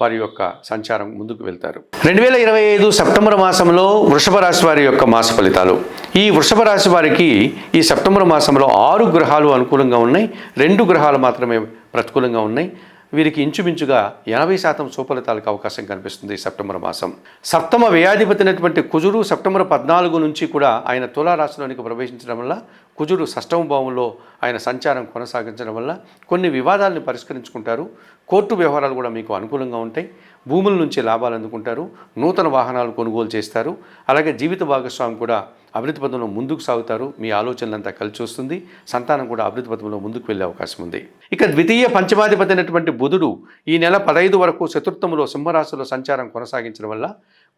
వారి యొక్క సంచారం ముందుకు వెళ్తారు. రెండు వేల ఇరవై ఐదు సెప్టెంబర్ మాసంలో వృషభ రాశి వారి యొక్క మాస ఫలితాలు. ఈ వృషభ రాశి వారికి ఈ సెప్టెంబర్ మాసంలో ఆరు గ్రహాలు అనుకూలంగా ఉన్నాయి. రెండు గ్రహాలు మాత్రమే ప్రతికూలంగా ఉన్నాయి. వీరికి ఇంచుమించుగా ఎనభై శాతం సుఫలితాలకు అవకాశం కనిపిస్తుంది ఈ సెప్టెంబర్ మాసం. సప్తమ వ్యయాధిపతినటువంటి కుజుడు సెప్టెంబర్ పద్నాలుగు నుంచి కూడా ఆయన తులారాశిలోనికి ప్రవేశించడం వల్ల కుజుడు షష్టమ భావంలో ఆయన సంచారం కొనసాగించడం వల్ల కొన్ని వివాదాలను పరిష్కరించుకుంటారు. కోర్టు వ్యవహారాలు కూడా మీకు అనుకూలంగా ఉంటాయి. భూముల నుంచి లాభాలు అందుకుంటారు. నూతన వాహనాలు కొనుగోలు చేస్తారు. అలాగే జీవిత భాగస్వామి కూడా అభివృద్ధి పథంలో ముందుకు సాగుతారు. మీ ఆలోచనలంతా కలిసి వస్తుంది. సంతానం కూడా అభివృద్ధి పథంలో ముందుకు వెళ్ళే అవకాశం ఉంది. ఇక ద్వితీయ పంచమాధిపతి అయినటువంటి బుధుడు ఈ నెల పదహైదు వరకు చతుర్థములో సింహరాశిలో సంచారం కొనసాగించడం వల్ల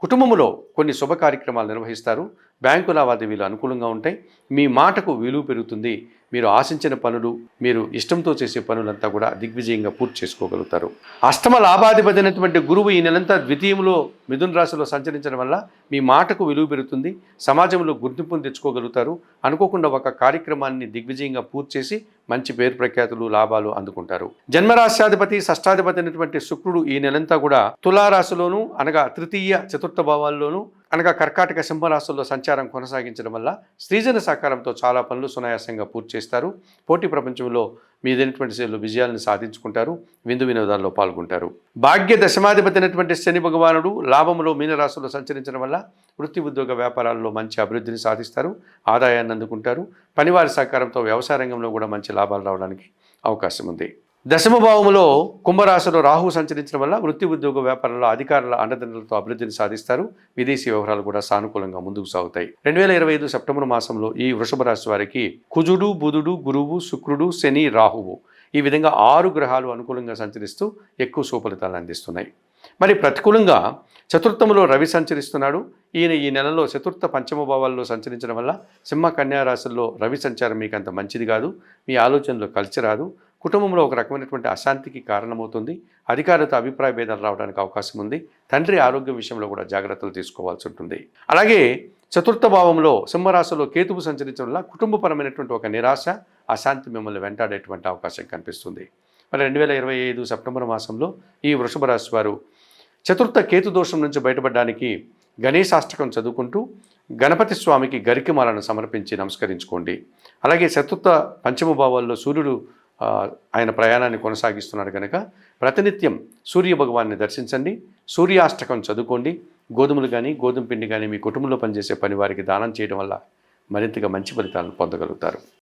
కుటుంబంలో కొన్ని శుభ కార్యక్రమాలు నిర్వహిస్తారు. బ్యాంకు లావాదేవీలు అనుకూలంగా ఉంటాయి. మీ మాటకు విలువ పెరుగుతుంది. మీరు ఆశించిన పనులు మీరు ఇష్టంతో చేసే పనులంతా కూడా దిగ్విజయంగా పూర్తి చేసుకోగలుగుతారు. అష్టమ లాభాధిపతి అయినటువంటి గురువు ఈ నెలంతా ద్వితీయంలో మిథున రాశిలో సంచరించడం వల్ల మీ మాటకు విలువ పెరుగుతుంది. సమాజంలో గుర్తింపును తెచ్చుకోగలుగుతారు. అనుకోకుండా ఒక కార్యక్రమాన్ని దిగ్విజయంగా పూర్తి చేసి మంచి పేరు ప్రఖ్యాతులు లాభాలు అందుకుంటారు. జన్మరాశ్యాధిపతి షష్టాధిపతి అయినటువంటి శుక్రుడు ఈ నెలంతా కూడా తులారాశిలోను అనగా తృతీయ చతుర్థ భావాల్లోనూ అనగా కర్కాటక సింహరాశుల్లో సంచారం కొనసాగించడం వల్ల స్త్రీజన సహకారంతో చాలా పనులు సునాయాసంగా పూర్తి చేస్తారు. పోటీ ప్రపంచంలో మీదైనటువంటి శైలిలో విజయాలను సాధించుకుంటారు. విందు వినోదాల్లో పాల్గొంటారు. భాగ్య దశమాధిపతి అయినటువంటి శని భగవానుడు లాభంలో మీనరాశుల్లో సంచరించడం వల్ల వృత్తి ఉద్యోగ వ్యాపారాల్లో మంచి అభివృద్ధిని సాధిస్తారు. ఆదాయాన్ని అందుకుంటారు. పనివారి సహకారంతో వ్యవసాయ రంగంలో కూడా మంచి లాభాలు రావడానికి అవకాశం ఉంది. దశమ భావములో కుంభరాశిలో రాహు సంచరించడం వల్ల వృత్తి ఉద్యోగ వ్యాపారంలో అధికారుల అండదండలతో అభివృద్ధిని సాధిస్తారు. విదేశీ వ్యవహారాలు కూడా సానుకూలంగా ముందుకు సాగుతాయి. రెండు వేల ఇరవై ఐదు సెప్టెంబర్ మాసంలో ఈ వృషభ రాశి వారికి కుజుడు బుధుడు గురువు శుక్రుడు శని రాహువు ఈ విధంగా ఆరు గ్రహాలు అనుకూలంగా సంచరిస్తూ ఎక్కువ సుఫలితాలు అందిస్తున్నాయి. మరి ప్రతికూలంగా చతుర్థములో రవి సంచరిస్తున్నాడు. ఈయన ఈ నెలలో చతుర్థ పంచమ భావాల్లో సంచరించడం వల్ల సింహ కన్యా రాశుల్లో రవి సంచారం మీకు అంత మంచిది కాదు. మీ ఆలోచనలో కలిసి రాదు. కుటుంబంలో ఒక రకమైనటువంటి అశాంతికి కారణమవుతుంది. అధికారులతో అభిప్రాయ భేదాలు రావడానికి అవకాశం ఉంది. తండ్రి ఆరోగ్యం విషయంలో కూడా జాగ్రత్తలు తీసుకోవాల్సి ఉంటుంది. అలాగే చతుర్థ భావంలో సింహరాశిలో కేతువు సంచరించడం వల్ల కుటుంబపరమైనటువంటి ఒక నిరాశ అశాంతి మిమ్మల్ని వెంటాడేటువంటి అవకాశం కనిపిస్తుంది. మరి రెండు వేల ఇరవై ఐదు సెప్టెంబర్ మాసంలో ఈ వృషభ రాశి వారు చతుర్థ కేతు దోషం నుంచి బయటపడడానికి గణేశాష్టకం చదువుకుంటూ గణపతి స్వామికి గరికిమాలను సమర్పించి నమస్కరించుకోండి. అలాగే చతుర్థ పంచమ భావాల్లో సూర్యుడు ఆయన ప్రయాణాన్ని కొనసాగిస్తున్నాడు కనుక ప్రతినిత్యం సూర్య భగవాన్ని దర్శించండి. సూర్యాష్టకం చదువుకోండి. గోధుమలు కానీ గోధుమ పిండి కానీ మీ కుటుంబంలో పనిచేసే పని వారికి దానం చేయడం వల్ల మరింతగా మంచి ఫలితాలను పొందగలుగుతారు.